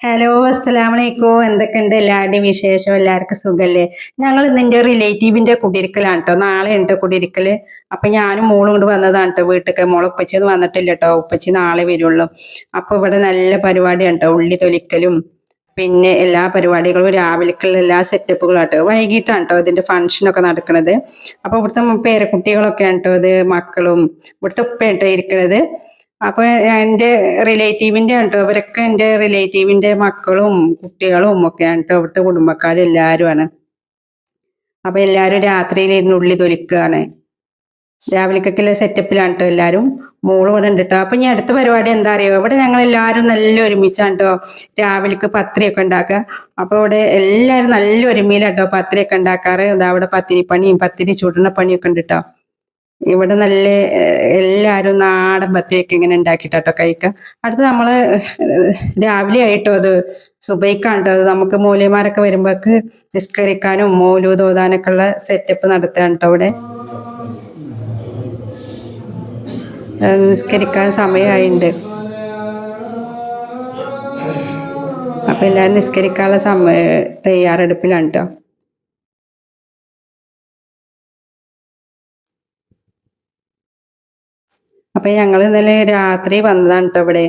Hello അസ്സലാമലൈക്കും. എന്തൊക്കെയുണ്ട് എല്ലാവരുടെയും വിശേഷം? എല്ലാവർക്കും സുഖല്ലേ? ഞങ്ങൾ നിന്റെ റിലേറ്റീവിന്റെ കുടിയിരിക്കലാണ് കേട്ടോ നാളെ ഉണ്ട് കുടിയിരിക്കൽ. അപ്പൊ ഞാനും മോളും കൊണ്ട് വന്നതാണ് കേട്ടോ വീട്ടിലേക്ക് മോളെ ഉപ്പച്ചിന്ന് വന്നിട്ടില്ല കേട്ടോ ഉപ്പച്ചി നാളെ വരുള്ളൂ. അപ്പൊ ഇവിടെ നല്ല പരിപാടിയാണ് കേട്ടോ ഉള്ളി തൊലിക്കലും പിന്നെ എല്ലാ പരിപാടികളും രാവിലേക്കുള്ള എല്ലാ സെറ്റപ്പുകളും കേട്ടോ വൈകിട്ടാണ് കേട്ടോ ഇതിന്റെ ഫംഗ്ഷനൊക്കെ നടക്കണത്. അപ്പൊ ഇവിടുത്തെ പേരക്കുട്ടികളൊക്കെ ആണ് കേട്ടോ ഇത് മക്കളും ഇവിടുത്തെ ഉപ്പയാട്ടോ ഇരിക്കണത്. അപ്പൊ എന്റെ റിലേറ്റീവിന്റെ കേട്ടോ അവരൊക്കെ എന്റെ റിലേറ്റീവിന്റെ മക്കളും കുട്ടികളും ഒക്കെയാണ് കേട്ടോ അവിടുത്തെ കുടുംബക്കാരും എല്ലാവരുമാണ് അപ്പൊ എല്ലാവരും രാത്രിയിൽ ഉള്ളി തൊലിക്കുകയാണ് രാവിലേക്കൊക്കെയുള്ള സെറ്റപ്പിലാണ് കേട്ടോ എല്ലാവരും മോൾ ഇവിടെ അപ്പൊ ഞാൻ അടുത്ത പരിപാടി എന്താ അറിയോ? ഇവിടെ ഞങ്ങൾ എല്ലാവരും നല്ല ഒരുമിച്ചാണ് കേട്ടോ രാവിലേക്ക് പത്രിയൊക്കെ ഉണ്ടാക്കുക അപ്പൊ ഇവിടെ എല്ലാവരും നല്ല ഒരുമയിലാണ് കേട്ടോ ഉണ്ടാക്കാറ്. അവിടെ പത്തിരി പണിയും പത്തിരി ചുടണ പണിയൊക്കെ ഉണ്ട് കേട്ടോ ഇവിടെ നല്ല എല്ലാവരും നാടൻ ബത്തേക്ക് ഇങ്ങനെ ഉണ്ടാക്കിയിട്ടോ കഴിക്കുക. അടുത്ത് നമ്മൾ രാവിലെ ആയിട്ടോ അത് സുബൈക്കാണ്ടോ അത് നമുക്ക് മൂല്യമാരൊക്കെ വരുമ്പോക്ക് നിസ്കരിക്കാനും മൂലു തോതാനൊക്കെ ഉള്ള സെറ്റപ്പ് നടത്തുകയാണ് കേട്ടോ ഇവിടെ. നിസ്കരിക്കാൻ സമയമായിട്ടുണ്ട് അപ്പൊ എല്ലാവരും നിസ്കരിക്കാനുള്ള സമയ തയ്യാറെടുപ്പിലാണ് കേട്ടോ അപ്പൊ ഞങ്ങൾ ഇന്നലെ രാത്രി വന്നതാണ് കേട്ടോ ഇവിടെ.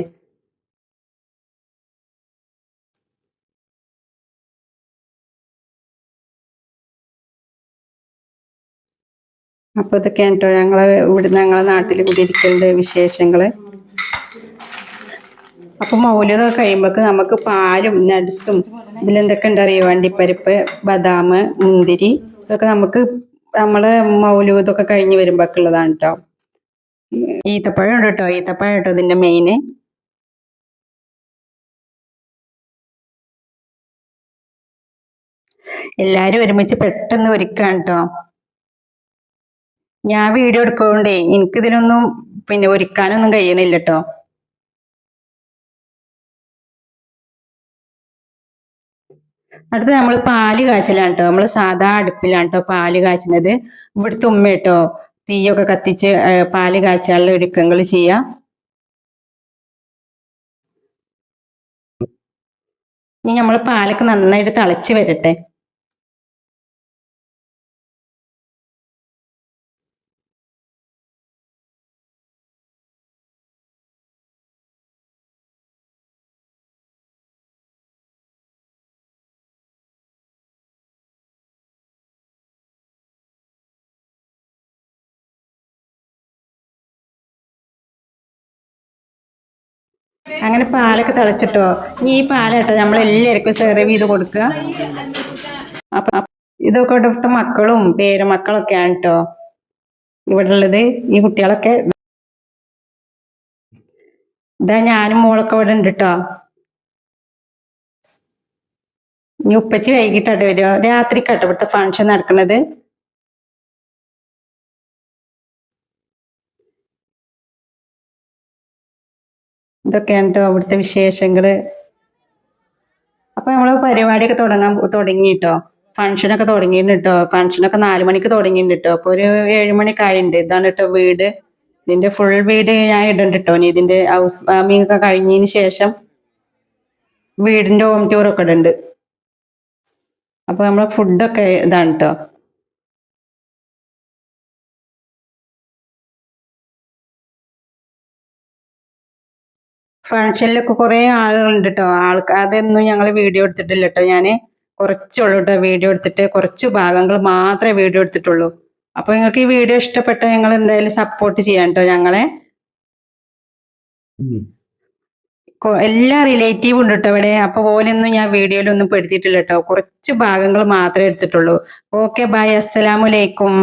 അപ്പൊ ഇതൊക്കെയാണ് കേട്ടോ ഞങ്ങൾ ഇവിടുന്ന് ഞങ്ങളെ നാട്ടിൽ കുടിയിരിക്കലിന്റെ വിശേഷങ്ങൾ. അപ്പൊ മൗല്യതൊക്കെ കഴിയുമ്പോഴേക്ക് നമുക്ക് പാലും നട്സും ഇതിലെന്തൊക്കെ ഉണ്ട് അറിയോ? വണ്ടിപ്പരിപ്പ് ബദാം മുന്തിരി ഇതൊക്കെ നമുക്ക് നമ്മളെ മൗലൂദൊക്കെ കഴിഞ്ഞ് വരുമ്പോഴൊക്കെ ഉള്ളതാണ് കേട്ടോ ഈത്തപ്പഴം ഉണ്ട് കേട്ടോ ഈത്തപ്പഴം കേട്ടോ ഇതിന്റെ മെയിന് എല്ലാരും ഒരുമിച്ച് പെട്ടെന്ന് ഒരുക്കാണ് കേട്ടോ. ഞാൻ വീഡിയോ എടുക്കൊണ്ടേ എനിക്ക് ഇതിനൊന്നും പിന്നെ ഒരുക്കാനൊന്നും കഴിയണില്ല കേട്ടോ. അടുത്ത് നമ്മൾ പാൽ കാച്ചലാണ് കേട്ടോ നമ്മൾ സാധാ അടുപ്പിലാണ് കേട്ടോ പാൽ കാച്ചുന്നത്. ഇവിടുത്തെ ഉമ്മ കേട്ടോ തീയൊക്കെ കത്തിച്ച് പാൽ കാച്ചാനുള്ള ഒരുക്കങ്ങൾ ചെയ്യാം. ഇനി നമ്മൾ പാലൊക്കെ നന്നായിട്ട് തിളച്ച് വരട്ടെ. അങ്ങനെ പാലൊക്കെ തിളച്ചിട്ടോ? ഇനി ഈ പാലാട്ടോ നമ്മൾ എല്ലാവർക്കും സെർവ് ചെയ്ത് കൊടുക്കുക. അപ്പൊ ഇതൊക്കെ ഇവിടുത്തെ മക്കളും പേരമക്കളൊക്കെയാണ് കേട്ടോ ഇവിടെ ഉള്ളത് ഈ കുട്ടികളൊക്കെ. ഇതാ ഞാനും മോളൊക്കെ ഇവിടെ ഉണ്ട് കേട്ടോ ഇനി ഉപ്പച്ചി വൈകിട്ടാട്ട് വരുമോ കേട്ടോ ഇവിടുത്തെ ഫങ്ഷൻ നടക്കുന്നത് ഇതൊക്കെയാണ് കേട്ടോ അവിടുത്തെ വിശേഷങ്ങൾ. അപ്പൊ നമ്മൾ പരിപാടിയൊക്കെ തുടങ്ങാൻ തുടങ്ങി കേട്ടോ ഫംഗ്ഷനൊക്കെ തുടങ്ങിയിട്ടുണ്ട് കേട്ടോ ഫംഗ്ഷനൊക്കെ നാലു മണിക്ക് തുടങ്ങിയിട്ടുണ്ട് കേട്ടോ അപ്പൊ ഒരു ഏഴു ആയിട്ടുണ്ട്. ഇതാണ് കേട്ടോ വീട്. ഇതിന്റെ ഫുൾ വീട് ഞാൻ ഇടുന്നുണ്ട് കേട്ടോ ഇനി ഇതിന്റെ ഹൗസ് വാമിംഗ് ഒക്കെ കഴിഞ്ഞതിന് ശേഷം വീടിന്റെ ഹോം ടൂർ ഒക്കെ ഇടുന്നുണ്ട്. അപ്പൊ നമ്മളെ ഫുഡൊക്കെ ഇതാണ് കേട്ടോ ഫംഗ്ഷനിലൊക്കെ കുറെ ആളുകളുണ്ട് കേട്ടോ ആൾക്ക് അതൊന്നും ഞങ്ങൾ വീഡിയോ എടുത്തിട്ടില്ല കേട്ടോ ഞാൻ കുറച്ചുള്ളൂ കേട്ടോ വീഡിയോ എടുത്തിട്ട്. കുറച്ച് ഭാഗങ്ങൾ മാത്രമേ വീഡിയോ എടുത്തിട്ടുള്ളൂ. അപ്പൊ നിങ്ങൾക്ക് ഈ വീഡിയോ ഇഷ്ടപ്പെട്ട ഞങ്ങൾ എന്തായാലും സപ്പോർട്ട് ചെയ്യാം കേട്ടോ ഞങ്ങളെ എല്ലാ റിലേറ്റീവും ഉണ്ട് കേട്ടോ ഇവിടെ. അപ്പൊ ഓലൊന്നും ഞാൻ വീഡിയോയിലൊന്നും പെടുത്തിയിട്ടില്ല കേട്ടോ കുറച്ച് ഭാഗങ്ങൾ മാത്രമേ എടുത്തിട്ടുള്ളൂ. ഓക്കെ ബൈ അസ്സലാമലൈക്കും